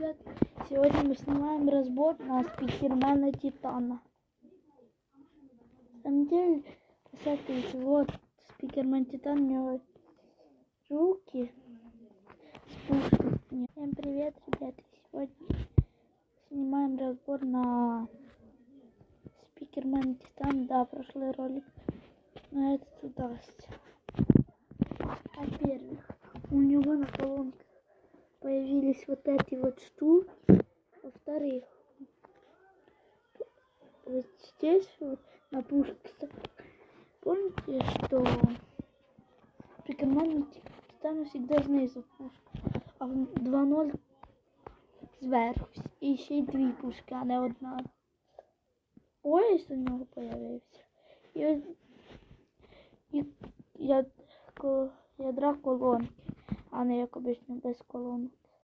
ребят. Сегодня мы снимаем разбор на спикермена Титана. На самом деле, смотрите, вот спикермен Титан, у него руки с пушками. Всем привет, ребята. Сегодня снимаем разбор на спикермен Титан. Да, прошлый ролик на этот удастся. Во-первых, у него на колонках появились вот эти вот штуки. Во-вторых, вот здесь вот на пушке, помните, что при команде Титана всегда снизу пушка, а в 2.0 зверху. І ще й дві пушки, а не одна. Пояс у нього появився. І, і ядра колонки, а не як обично без колонок.